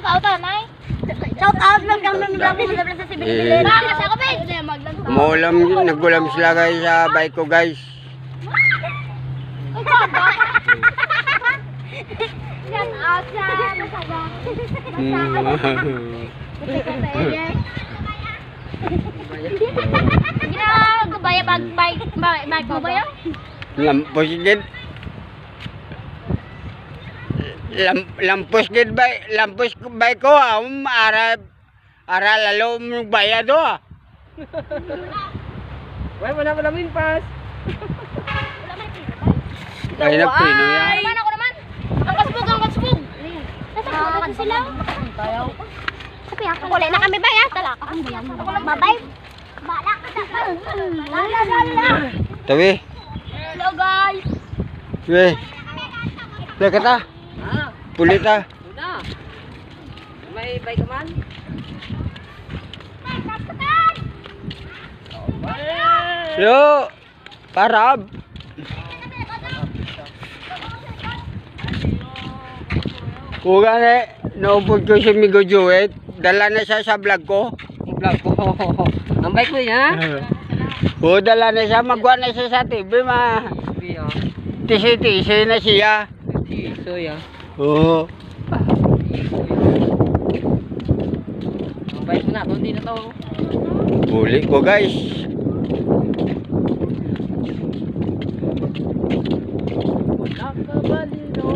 Shout out, Anay. Shout out lang kang nang vlog mo sa si Eh. Baka sa ako, Ben. Umuulam, nagulam sila guys sa bike ko guys. Shout out sa Masaba. Gina, gabaya bag bike bag bag mo ba yan? Lampos gid. Lam, lampos gid ba? Lampos ko ba ko ah. Um, ara ara lalo mo bayad do ah. Wala mo na mo namin pas. Ay nagprino yan. Naman ako naman. Ang kasbog, ang kasbog. Nasa ko sila. Sabi ako, wala na kami ba ya? Tala ka. Ako lang babay. Bala ka sa. Lala, lala. Tawi. Hello guys. We. Lekat ah. Pulit ah. una. May bike man. Yo. Parab. Kuga na, naupod ko si Migo Jewet. Dala na siya sa vlog ko. Vlog ko. Ang bike mo ha? Oo, dala na siya. Magwa na siya sa TV, ma. Biyo. Tisi-tisi na siya kuya. Oo. Mabait na to, hindi na to. Huli ko guys. Nakabalino.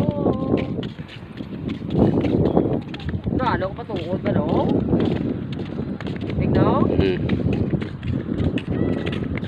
Nalo ano ko patukod ba no? Tignan? Hmm.